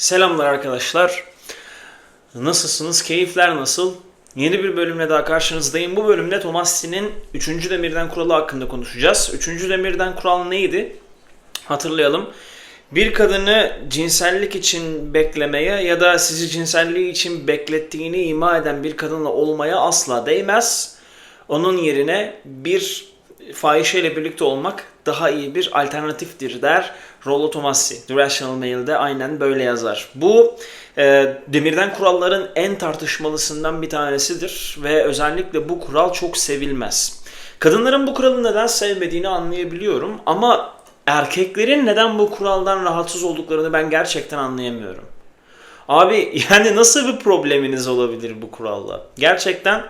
Selamlar arkadaşlar. Nasılsınız? Keyifler nasıl? Yeni bir bölümle daha karşınızdayım. Bu bölümde Tomassi'nin 3. demirden kuralı hakkında konuşacağız. 3. demirden kural neydi? Hatırlayalım. Bir kadını cinsellik için beklemeye ya da sizi cinselliği için beklettiğini ima eden bir kadınla olmaya asla değmez. Onun yerine bir fahişeyle birlikte olmak daha iyi bir alternatiftir der Rollo Tomassi. The Rational Male'de aynen böyle yazar. Bu e, demirden kuralların en tartışmalısından bir tanesidir ve özellikle bu kural çok sevilmez. Kadınların bu kuralı neden sevmediğini anlayabiliyorum ama erkeklerin neden bu kuraldan rahatsız olduklarını ben gerçekten anlayamıyorum. Abi yani nasıl bir probleminiz olabilir bu kuralla? Gerçekten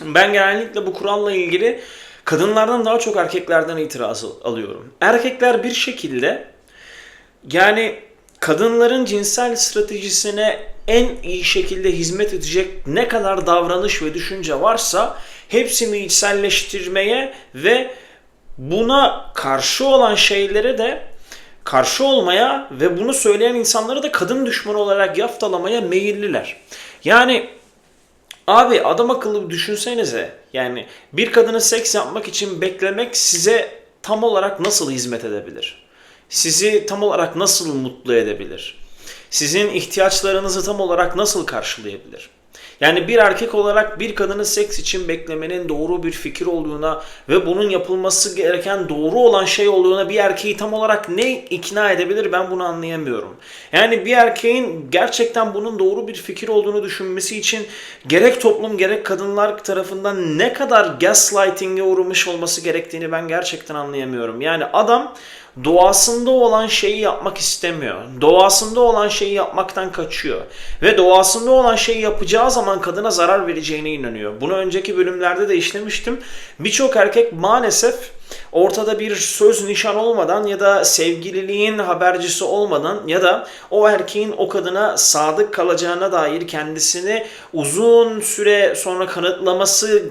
ben genellikle bu kuralla ilgili kadınlardan daha çok erkeklerden itiraz alıyorum. Erkekler bir şekilde yani kadınların cinsel stratejisine en iyi şekilde hizmet edecek ne kadar davranış ve düşünce varsa hepsini içselleştirmeye ve buna karşı olan şeylere de karşı olmaya ve bunu söyleyen insanları da kadın düşmanı olarak yaftalamaya meyilliler. Yani Abi adam akıllı düşünsenize. Yani bir kadını seks yapmak için beklemek size tam olarak nasıl hizmet edebilir? Sizi tam olarak nasıl mutlu edebilir? Sizin ihtiyaçlarınızı tam olarak nasıl karşılayabilir? Yani bir erkek olarak bir kadını seks için beklemenin doğru bir fikir olduğuna ve bunun yapılması gereken doğru olan şey olduğuna bir erkeği tam olarak ne ikna edebilir ben bunu anlayamıyorum. Yani bir erkeğin gerçekten bunun doğru bir fikir olduğunu düşünmesi için gerek toplum gerek kadınlar tarafından ne kadar gaslighting'e uğramış olması gerektiğini ben gerçekten anlayamıyorum. Yani adam doğasında olan şeyi yapmak istemiyor. Doğasında olan şeyi yapmaktan kaçıyor. Ve doğasında olan şeyi yapacağı zaman kadına zarar vereceğine inanıyor. Bunu önceki bölümlerde de işlemiştim. Birçok erkek maalesef ortada bir söz nişan olmadan ya da sevgililiğin habercisi olmadan ya da o erkeğin o kadına sadık kalacağına dair kendisini uzun süre sonra kanıtlaması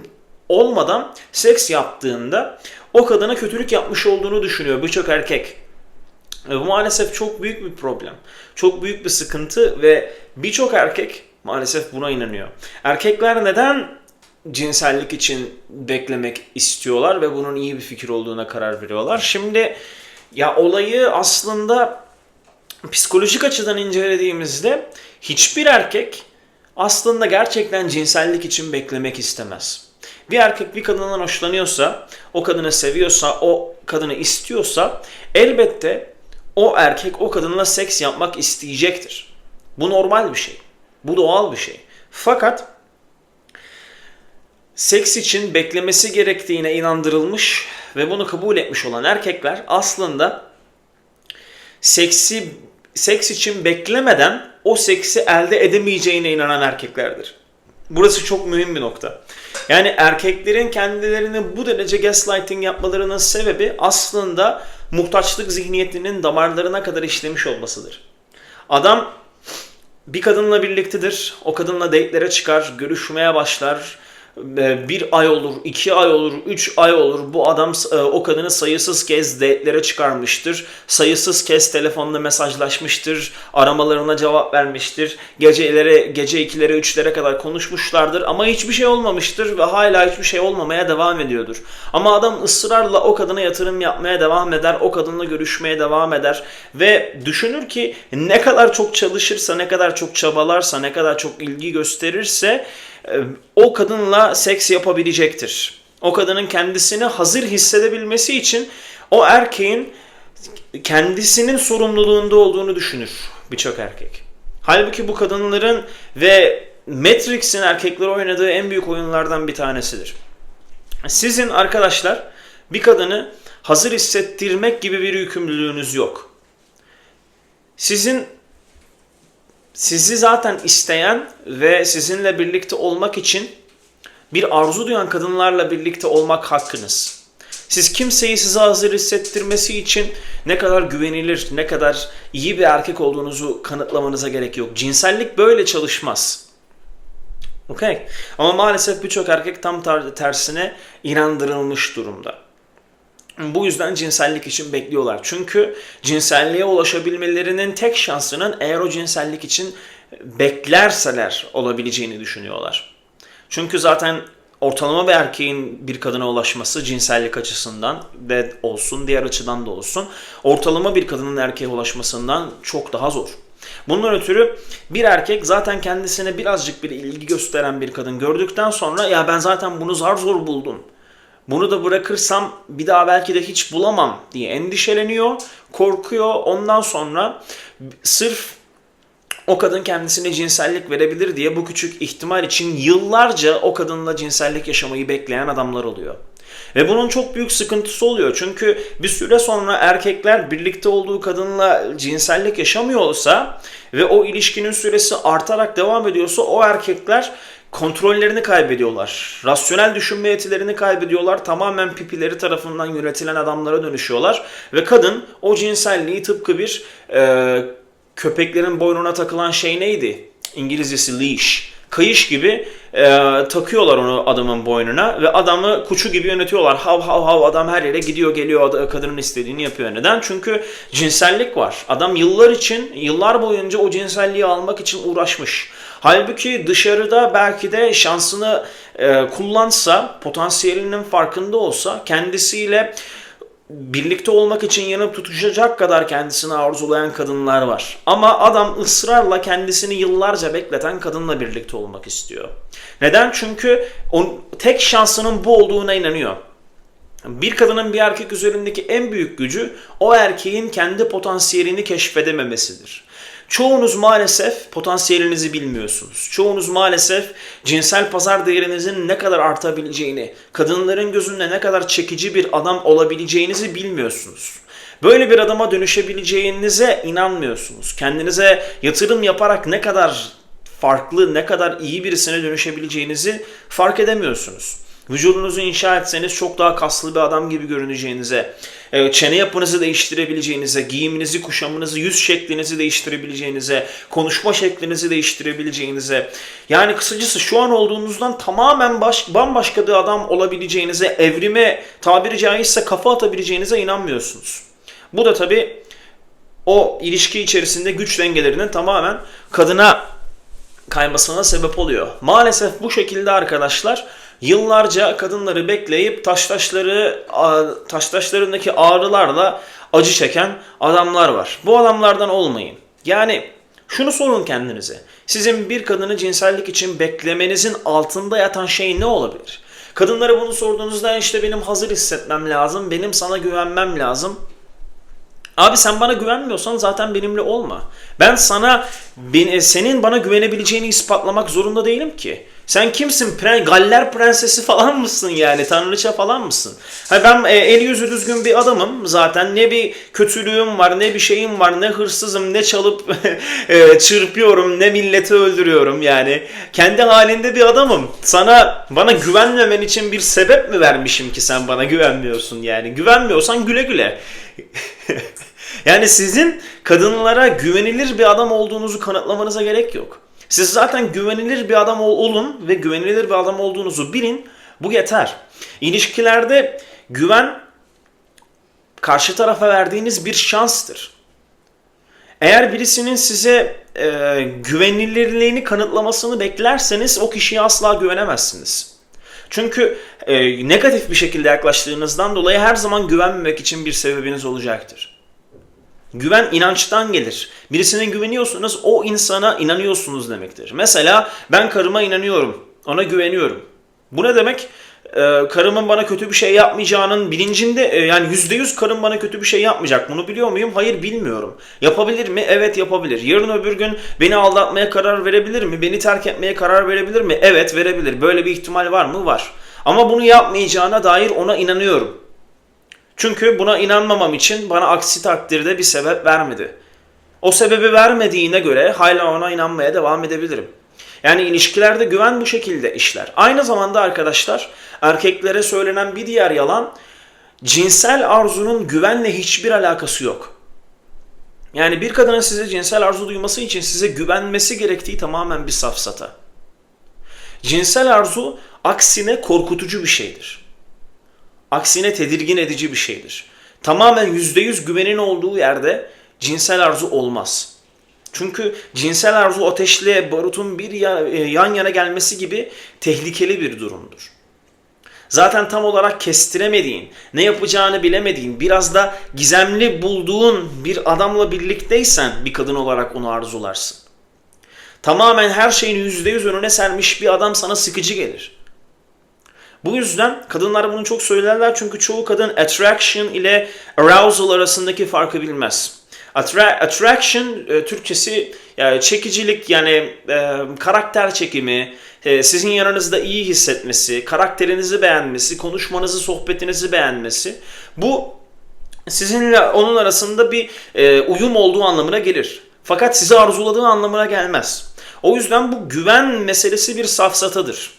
olmadan seks yaptığında o kadına kötülük yapmış olduğunu düşünüyor birçok erkek. Bu maalesef çok büyük bir problem. Çok büyük bir sıkıntı ve birçok erkek maalesef buna inanıyor. Erkekler neden cinsellik için beklemek istiyorlar ve bunun iyi bir fikir olduğuna karar veriyorlar? Şimdi ya olayı aslında psikolojik açıdan incelediğimizde hiçbir erkek aslında gerçekten cinsellik için beklemek istemez. Bir erkek bir kadından hoşlanıyorsa, o kadını seviyorsa, o kadını istiyorsa elbette o erkek o kadınla seks yapmak isteyecektir. Bu normal bir şey. Bu doğal bir şey. Fakat seks için beklemesi gerektiğine inandırılmış ve bunu kabul etmiş olan erkekler aslında seksi seks için beklemeden o seksi elde edemeyeceğine inanan erkeklerdir. Burası çok mühim bir nokta. Yani erkeklerin kendilerini bu derece gaslighting yapmalarının sebebi aslında muhtaçlık zihniyetinin damarlarına kadar işlemiş olmasıdır. Adam bir kadınla birliktedir. O kadınla date'lere çıkar, görüşmeye başlar bir ay olur, iki ay olur, üç ay olur. Bu adam e, o kadını sayısız kez date'lere çıkarmıştır. Sayısız kez telefonla mesajlaşmıştır. Aramalarına cevap vermiştir. Gecelere, gece ikilere, üçlere kadar konuşmuşlardır. Ama hiçbir şey olmamıştır ve hala hiçbir şey olmamaya devam ediyordur. Ama adam ısrarla o kadına yatırım yapmaya devam eder. O kadınla görüşmeye devam eder. Ve düşünür ki ne kadar çok çalışırsa, ne kadar çok çabalarsa, ne kadar çok ilgi gösterirse o kadınla seks yapabilecektir. O kadının kendisini hazır hissedebilmesi için o erkeğin kendisinin sorumluluğunda olduğunu düşünür birçok erkek. Halbuki bu kadınların ve Matrix'in erkekleri oynadığı en büyük oyunlardan bir tanesidir. Sizin arkadaşlar bir kadını hazır hissettirmek gibi bir yükümlülüğünüz yok. Sizin sizi zaten isteyen ve sizinle birlikte olmak için bir arzu duyan kadınlarla birlikte olmak hakkınız. Siz kimseyi size hazır hissettirmesi için ne kadar güvenilir, ne kadar iyi bir erkek olduğunuzu kanıtlamanıza gerek yok. Cinsellik böyle çalışmaz. Okay. Ama maalesef birçok erkek tam tersine inandırılmış durumda. Bu yüzden cinsellik için bekliyorlar. Çünkü cinselliğe ulaşabilmelerinin tek şansının eğer o cinsellik için beklerseler olabileceğini düşünüyorlar. Çünkü zaten ortalama bir erkeğin bir kadına ulaşması cinsellik açısından de olsun diğer açıdan da olsun ortalama bir kadının erkeğe ulaşmasından çok daha zor. Bundan ötürü bir erkek zaten kendisine birazcık bir ilgi gösteren bir kadın gördükten sonra ya ben zaten bunu zar zor buldum. Bunu da bırakırsam bir daha belki de hiç bulamam diye endişeleniyor, korkuyor. Ondan sonra sırf o kadın kendisine cinsellik verebilir diye bu küçük ihtimal için yıllarca o kadınla cinsellik yaşamayı bekleyen adamlar oluyor. Ve bunun çok büyük sıkıntısı oluyor. Çünkü bir süre sonra erkekler birlikte olduğu kadınla cinsellik yaşamıyor olsa ve o ilişkinin süresi artarak devam ediyorsa o erkekler kontrollerini kaybediyorlar. Rasyonel düşünme yetilerini kaybediyorlar. Tamamen pipileri tarafından yönetilen adamlara dönüşüyorlar. Ve kadın o cinselliği tıpkı bir e, köpeklerin boynuna takılan şey neydi? İngilizcesi leash. Kayış gibi e, takıyorlar onu adamın boynuna ve adamı kuçu gibi yönetiyorlar. Hav hav hav adam her yere gidiyor geliyor kadının istediğini yapıyor. Neden? Çünkü cinsellik var. Adam yıllar için, yıllar boyunca o cinselliği almak için uğraşmış. Halbuki dışarıda belki de şansını e, kullansa, potansiyelinin farkında olsa kendisiyle birlikte olmak için yanıp tutuşacak kadar kendisini arzulayan kadınlar var. Ama adam ısrarla kendisini yıllarca bekleten kadınla birlikte olmak istiyor. Neden? Çünkü on, tek şansının bu olduğuna inanıyor. Bir kadının bir erkek üzerindeki en büyük gücü o erkeğin kendi potansiyelini keşfedememesidir. Çoğunuz maalesef potansiyelinizi bilmiyorsunuz. Çoğunuz maalesef cinsel pazar değerinizin ne kadar artabileceğini, kadınların gözünde ne kadar çekici bir adam olabileceğinizi bilmiyorsunuz. Böyle bir adama dönüşebileceğinize inanmıyorsunuz. Kendinize yatırım yaparak ne kadar farklı, ne kadar iyi birisine dönüşebileceğinizi fark edemiyorsunuz. Vücudunuzu inşa etseniz çok daha kaslı bir adam gibi görüneceğinize, e, çene yapınızı değiştirebileceğinize, giyiminizi, kuşamınızı, yüz şeklinizi değiştirebileceğinize, konuşma şeklinizi değiştirebileceğinize, yani kısacası şu an olduğunuzdan tamamen baş, bambaşka bir adam olabileceğinize, evrime tabiri caizse kafa atabileceğinize inanmıyorsunuz. Bu da tabi o ilişki içerisinde güç dengelerinin tamamen kadına kaymasına sebep oluyor. Maalesef bu şekilde arkadaşlar Yıllarca kadınları bekleyip taştaşları taştaşlarındaki ağrılarla acı çeken adamlar var. Bu adamlardan olmayın. Yani şunu sorun kendinize. Sizin bir kadını cinsellik için beklemenizin altında yatan şey ne olabilir? Kadınlara bunu sorduğunuzda işte benim hazır hissetmem lazım, benim sana güvenmem lazım. Abi sen bana güvenmiyorsan zaten benimle olma. Ben sana senin bana güvenebileceğini ispatlamak zorunda değilim ki. Sen kimsin? Pre Galler prensesi falan mısın yani? Tanrıça falan mısın? Ha ben e, el yüzü düzgün bir adamım zaten. Ne bir kötülüğüm var, ne bir şeyim var, ne hırsızım, ne çalıp e, çırpıyorum, ne milleti öldürüyorum yani. Kendi halinde bir adamım. Sana bana güvenmemen için bir sebep mi vermişim ki sen bana güvenmiyorsun yani? Güvenmiyorsan güle güle. yani sizin kadınlara güvenilir bir adam olduğunuzu kanıtlamanıza gerek yok. Siz zaten güvenilir bir adam olun ve güvenilir bir adam olduğunuzu bilin. Bu yeter. İlişkilerde güven karşı tarafa verdiğiniz bir şanstır. Eğer birisinin size e, güvenilirliğini kanıtlamasını beklerseniz o kişiye asla güvenemezsiniz. Çünkü e, negatif bir şekilde yaklaştığınızdan dolayı her zaman güvenmemek için bir sebebiniz olacaktır. Güven inançtan gelir. Birisine güveniyorsunuz, o insana inanıyorsunuz demektir. Mesela ben karıma inanıyorum, ona güveniyorum. Bu ne demek? Ee, karımın bana kötü bir şey yapmayacağının bilincinde e, yani yüzde yüz karım bana kötü bir şey yapmayacak. Bunu biliyor muyum? Hayır bilmiyorum. Yapabilir mi? Evet yapabilir. Yarın öbür gün beni aldatmaya karar verebilir mi? Beni terk etmeye karar verebilir mi? Evet verebilir. Böyle bir ihtimal var mı? Var. Ama bunu yapmayacağına dair ona inanıyorum. Çünkü buna inanmamam için bana aksi takdirde bir sebep vermedi. O sebebi vermediğine göre hala ona inanmaya devam edebilirim. Yani ilişkilerde güven bu şekilde işler. Aynı zamanda arkadaşlar erkeklere söylenen bir diğer yalan cinsel arzunun güvenle hiçbir alakası yok. Yani bir kadının size cinsel arzu duyması için size güvenmesi gerektiği tamamen bir safsata. Cinsel arzu aksine korkutucu bir şeydir. Aksine tedirgin edici bir şeydir. Tamamen %100 güvenin olduğu yerde cinsel arzu olmaz. Çünkü cinsel arzu ateşle barutun bir e, yan yana gelmesi gibi tehlikeli bir durumdur. Zaten tam olarak kestiremediğin, ne yapacağını bilemediğin, biraz da gizemli bulduğun bir adamla birlikteysen bir kadın olarak onu arzularsın. Tamamen her şeyin %100 önüne sermiş bir adam sana sıkıcı gelir. Bu yüzden kadınlar bunu çok söylerler çünkü çoğu kadın attraction ile arousal arasındaki farkı bilmez. Attra- attraction e, Türkçesi yani çekicilik yani e, karakter çekimi, e, sizin yanınızda iyi hissetmesi, karakterinizi beğenmesi, konuşmanızı, sohbetinizi beğenmesi. Bu sizinle onun arasında bir e, uyum olduğu anlamına gelir. Fakat sizi arzuladığı anlamına gelmez. O yüzden bu güven meselesi bir safsatadır.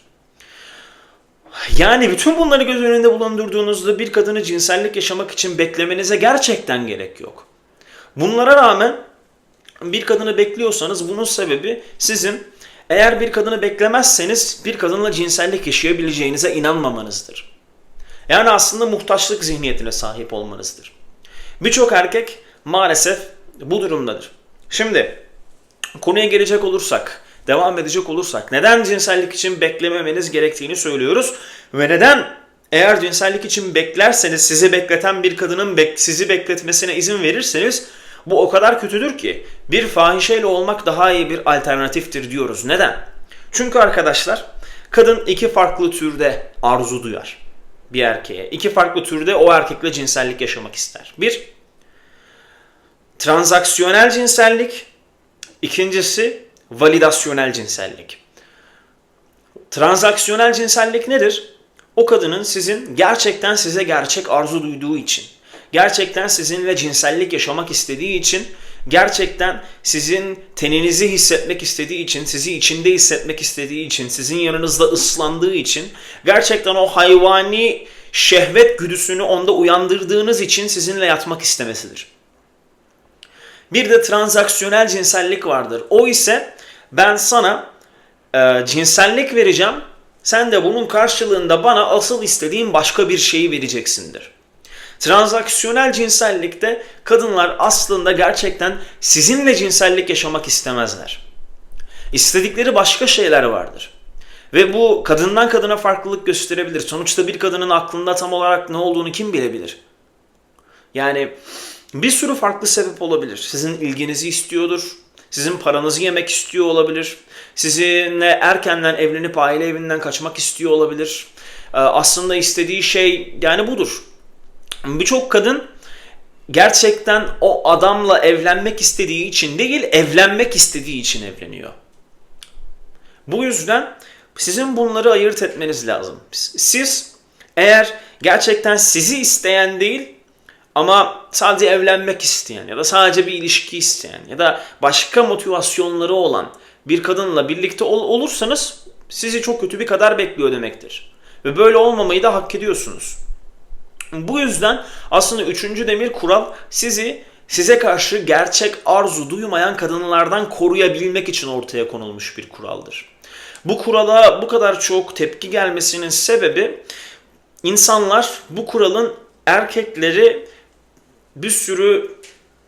Yani bütün bunları göz önünde bulundurduğunuzda bir kadını cinsellik yaşamak için beklemenize gerçekten gerek yok. Bunlara rağmen bir kadını bekliyorsanız bunun sebebi sizin eğer bir kadını beklemezseniz bir kadınla cinsellik yaşayabileceğinize inanmamanızdır. Yani aslında muhtaçlık zihniyetine sahip olmanızdır. Birçok erkek maalesef bu durumdadır. Şimdi konuya gelecek olursak, devam edecek olursak neden cinsellik için beklememeniz gerektiğini söylüyoruz ve neden eğer cinsellik için beklerseniz sizi bekleten bir kadının bek- sizi bekletmesine izin verirseniz bu o kadar kötüdür ki bir fahişeyle olmak daha iyi bir alternatiftir diyoruz. Neden? Çünkü arkadaşlar kadın iki farklı türde arzu duyar bir erkeğe. İki farklı türde o erkekle cinsellik yaşamak ister. Bir, transaksiyonel cinsellik. İkincisi, validasyonel cinsellik. Transaksiyonel cinsellik nedir? O kadının sizin gerçekten size gerçek arzu duyduğu için, gerçekten sizinle cinsellik yaşamak istediği için, gerçekten sizin teninizi hissetmek istediği için, sizi içinde hissetmek istediği için, sizin yanınızda ıslandığı için, gerçekten o hayvani şehvet güdüsünü onda uyandırdığınız için sizinle yatmak istemesidir. Bir de transaksiyonel cinsellik vardır. O ise ben sana e, cinsellik vereceğim. Sen de bunun karşılığında bana asıl istediğin başka bir şeyi vereceksindir. Transaksiyonel cinsellikte kadınlar aslında gerçekten sizinle cinsellik yaşamak istemezler. İstedikleri başka şeyler vardır. Ve bu kadından kadına farklılık gösterebilir. Sonuçta bir kadının aklında tam olarak ne olduğunu kim bilebilir? Yani bir sürü farklı sebep olabilir. Sizin ilginizi istiyordur. Sizin paranızı yemek istiyor olabilir. Sizinle erkenden evlenip aile evinden kaçmak istiyor olabilir. Ee, Aslında istediği şey yani budur. Birçok kadın gerçekten o adamla evlenmek istediği için değil, evlenmek istediği için evleniyor. Bu yüzden sizin bunları ayırt etmeniz lazım. Siz eğer gerçekten sizi isteyen değil ama sadece evlenmek isteyen ya da sadece bir ilişki isteyen ya da başka motivasyonları olan bir kadınla birlikte ol- olursanız sizi çok kötü bir kader bekliyor demektir. Ve böyle olmamayı da hak ediyorsunuz. Bu yüzden aslında üçüncü demir kural sizi size karşı gerçek arzu duymayan kadınlardan koruyabilmek için ortaya konulmuş bir kuraldır. Bu kurala bu kadar çok tepki gelmesinin sebebi insanlar bu kuralın erkekleri bir sürü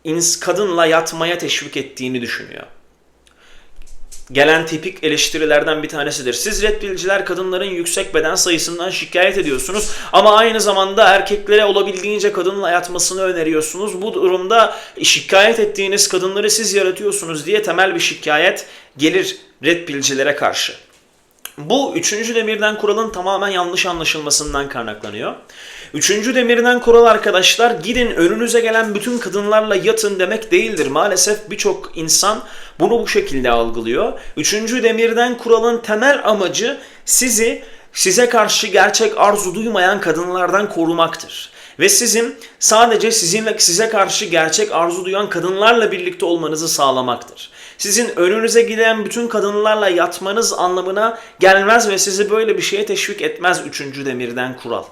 ins- kadınla yatmaya teşvik ettiğini düşünüyor. Gelen tipik eleştirilerden bir tanesidir. Siz red pillciler kadınların yüksek beden sayısından şikayet ediyorsunuz ama aynı zamanda erkeklere olabildiğince kadınla yatmasını öneriyorsunuz. Bu durumda şikayet ettiğiniz kadınları siz yaratıyorsunuz diye temel bir şikayet gelir red pillcilere karşı. Bu üçüncü demirden kuralın tamamen yanlış anlaşılmasından kaynaklanıyor. Üçüncü demirden kural arkadaşlar gidin önünüze gelen bütün kadınlarla yatın demek değildir. Maalesef birçok insan bunu bu şekilde algılıyor. Üçüncü demirden kuralın temel amacı sizi size karşı gerçek arzu duymayan kadınlardan korumaktır. Ve sizin sadece sizinle size karşı gerçek arzu duyan kadınlarla birlikte olmanızı sağlamaktır. Sizin önünüze giden bütün kadınlarla yatmanız anlamına gelmez ve sizi böyle bir şeye teşvik etmez üçüncü demirden kural.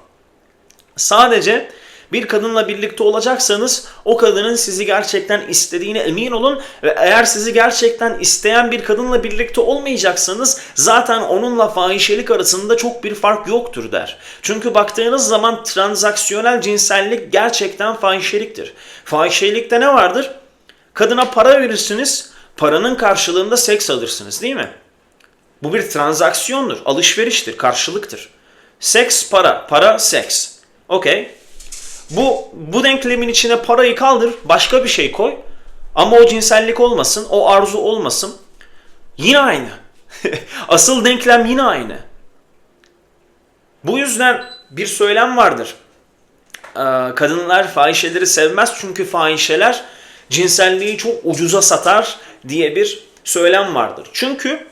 Sadece Bir kadınla birlikte olacaksanız o kadının sizi gerçekten istediğine emin olun ve eğer sizi gerçekten isteyen bir kadınla birlikte olmayacaksanız zaten onunla fahişelik arasında çok bir fark yoktur der. Çünkü baktığınız zaman transaksiyonel cinsellik gerçekten fahişeliktir. Fahişelikte ne vardır? Kadına para verirsiniz, paranın karşılığında seks alırsınız değil mi? Bu bir transaksiyondur, alışveriştir, karşılıktır. Seks para, para seks. Okey. Bu bu denklemin içine parayı kaldır, başka bir şey koy. Ama o cinsellik olmasın, o arzu olmasın. Yine aynı. Asıl denklem yine aynı. Bu yüzden bir söylem vardır. Ee, Kadınlar fahişeleri sevmez çünkü fahişeler cinselliği çok ucuza satar diye bir söylem vardır. Çünkü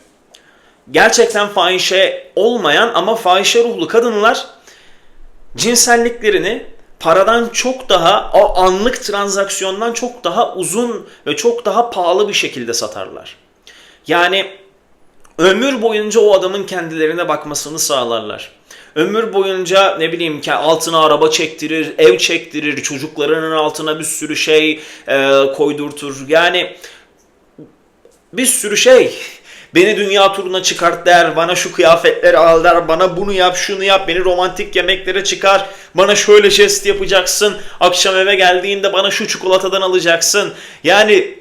gerçekten fahişe olmayan ama fahişe ruhlu kadınlar cinselliklerini paradan çok daha o anlık transaksiyondan çok daha uzun ve çok daha pahalı bir şekilde satarlar. Yani ömür boyunca o adamın kendilerine bakmasını sağlarlar. Ömür boyunca ne bileyim ki altına araba çektirir, ev çektirir, çocuklarının altına bir sürü şey e, koydurtur. Yani bir sürü şey. Beni dünya turuna çıkart der, bana şu kıyafetleri al der, bana bunu yap, şunu yap, beni romantik yemeklere çıkar, bana şöyle jest yapacaksın, akşam eve geldiğinde bana şu çikolatadan alacaksın. Yani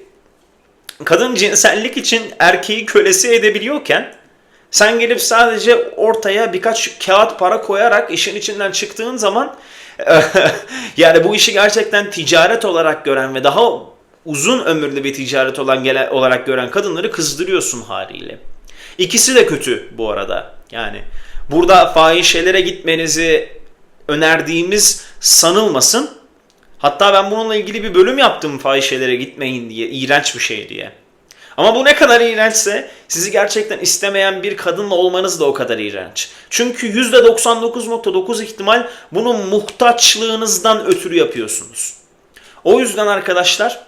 kadın cinsellik için erkeği kölesi edebiliyorken sen gelip sadece ortaya birkaç kağıt para koyarak işin içinden çıktığın zaman yani bu işi gerçekten ticaret olarak gören ve daha uzun ömürlü bir ticaret olan gele, olarak gören kadınları kızdırıyorsun haliyle. İkisi de kötü bu arada. Yani burada fahişelere gitmenizi önerdiğimiz sanılmasın. Hatta ben bununla ilgili bir bölüm yaptım fahişelere gitmeyin diye. iğrenç bir şey diye. Ama bu ne kadar iğrençse sizi gerçekten istemeyen bir kadınla olmanız da o kadar iğrenç. Çünkü %99.9 ihtimal bunu muhtaçlığınızdan ötürü yapıyorsunuz. O yüzden arkadaşlar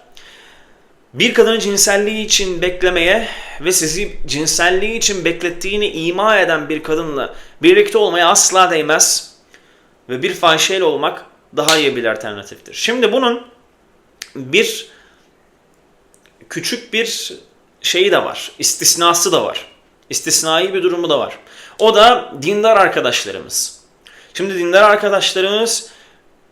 bir kadının cinselliği için beklemeye ve sizi cinselliği için beklettiğini ima eden bir kadınla birlikte olmaya asla değmez. Ve bir fahişeyle olmak daha iyi bir alternatiftir. Şimdi bunun bir küçük bir şeyi de var. istisnası da var. İstisnai bir durumu da var. O da dindar arkadaşlarımız. Şimdi dindar arkadaşlarımız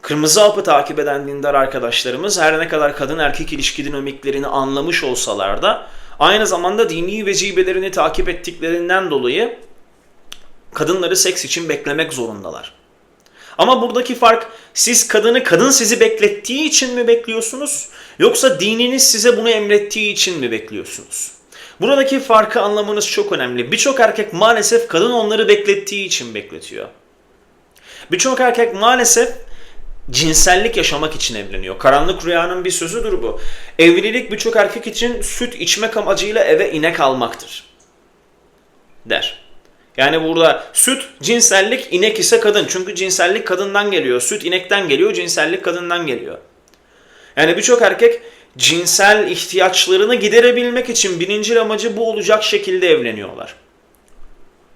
Kırmızı hapı takip eden dindar arkadaşlarımız her ne kadar kadın erkek ilişki dinamiklerini anlamış olsalar da aynı zamanda dini vecibelerini takip ettiklerinden dolayı kadınları seks için beklemek zorundalar. Ama buradaki fark siz kadını kadın sizi beklettiği için mi bekliyorsunuz yoksa dininiz size bunu emrettiği için mi bekliyorsunuz? Buradaki farkı anlamanız çok önemli. Birçok erkek maalesef kadın onları beklettiği için bekletiyor. Birçok erkek maalesef cinsellik yaşamak için evleniyor. Karanlık rüyanın bir sözüdür bu. Evlilik birçok erkek için süt içmek amacıyla eve inek almaktır. Der. Yani burada süt, cinsellik, inek ise kadın. Çünkü cinsellik kadından geliyor. Süt inekten geliyor, cinsellik kadından geliyor. Yani birçok erkek cinsel ihtiyaçlarını giderebilmek için birinci amacı bu olacak şekilde evleniyorlar.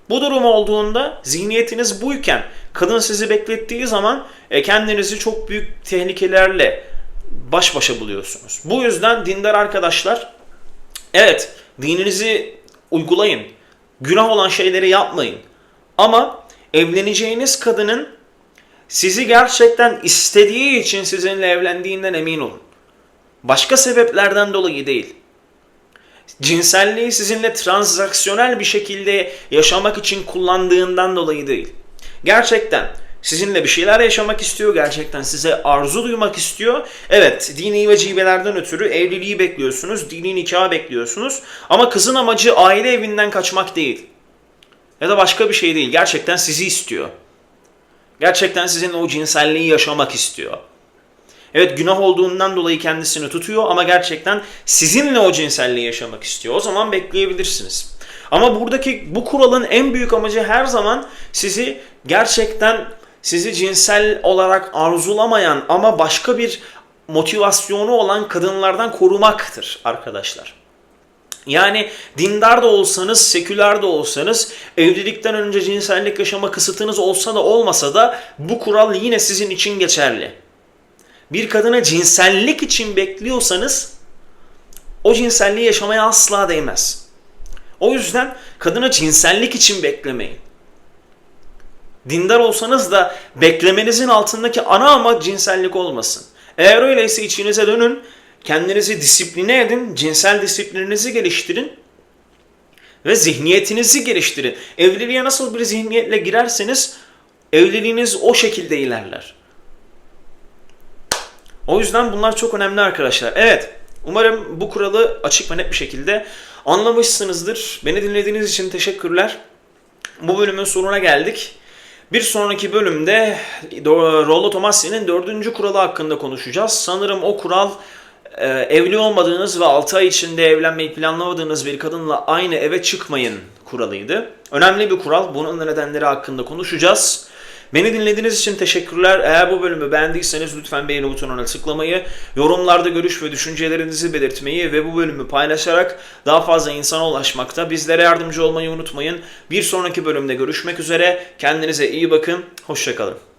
Bu durum olduğunda zihniyetiniz buyken kadın sizi beklettiği zaman e, kendinizi çok büyük tehlikelerle baş başa buluyorsunuz. Bu yüzden dindar arkadaşlar evet dininizi uygulayın. Günah olan şeyleri yapmayın. Ama evleneceğiniz kadının sizi gerçekten istediği için sizinle evlendiğinden emin olun. Başka sebeplerden dolayı değil cinselliği sizinle transaksiyonel bir şekilde yaşamak için kullandığından dolayı değil. Gerçekten sizinle bir şeyler yaşamak istiyor, gerçekten size arzu duymak istiyor. Evet, dini vecibelerden ötürü evliliği bekliyorsunuz, dini nikahı bekliyorsunuz. Ama kızın amacı aile evinden kaçmak değil. Ya da başka bir şey değil, gerçekten sizi istiyor. Gerçekten sizinle o cinselliği yaşamak istiyor. Evet günah olduğundan dolayı kendisini tutuyor ama gerçekten sizinle o cinselliği yaşamak istiyor. O zaman bekleyebilirsiniz. Ama buradaki bu kuralın en büyük amacı her zaman sizi gerçekten sizi cinsel olarak arzulamayan ama başka bir motivasyonu olan kadınlardan korumaktır arkadaşlar. Yani dindar da olsanız, seküler de olsanız, evlilikten önce cinsellik yaşama kısıtınız olsa da olmasa da bu kural yine sizin için geçerli. Bir kadına cinsellik için bekliyorsanız o cinselliği yaşamaya asla değmez. O yüzden kadına cinsellik için beklemeyin. Dindar olsanız da beklemenizin altındaki ana amaç cinsellik olmasın. Eğer öyleyse içinize dönün, kendinizi disipline edin, cinsel disiplininizi geliştirin ve zihniyetinizi geliştirin. Evliliğe nasıl bir zihniyetle girerseniz evliliğiniz o şekilde ilerler. O yüzden bunlar çok önemli arkadaşlar. Evet, umarım bu kuralı açık ve net bir şekilde anlamışsınızdır. Beni dinlediğiniz için teşekkürler. Bu bölümün sonuna geldik. Bir sonraki bölümde Rollo Tomassi'nin dördüncü kuralı hakkında konuşacağız. Sanırım o kural e, evli olmadığınız ve 6 ay içinde evlenmeyi planlamadığınız bir kadınla aynı eve çıkmayın kuralıydı. Önemli bir kural. Bunun nedenleri hakkında konuşacağız. Beni dinlediğiniz için teşekkürler. Eğer bu bölümü beğendiyseniz lütfen beğeni butonuna tıklamayı, yorumlarda görüş ve düşüncelerinizi belirtmeyi ve bu bölümü paylaşarak daha fazla insana ulaşmakta bizlere yardımcı olmayı unutmayın. Bir sonraki bölümde görüşmek üzere. Kendinize iyi bakın. Hoşçakalın.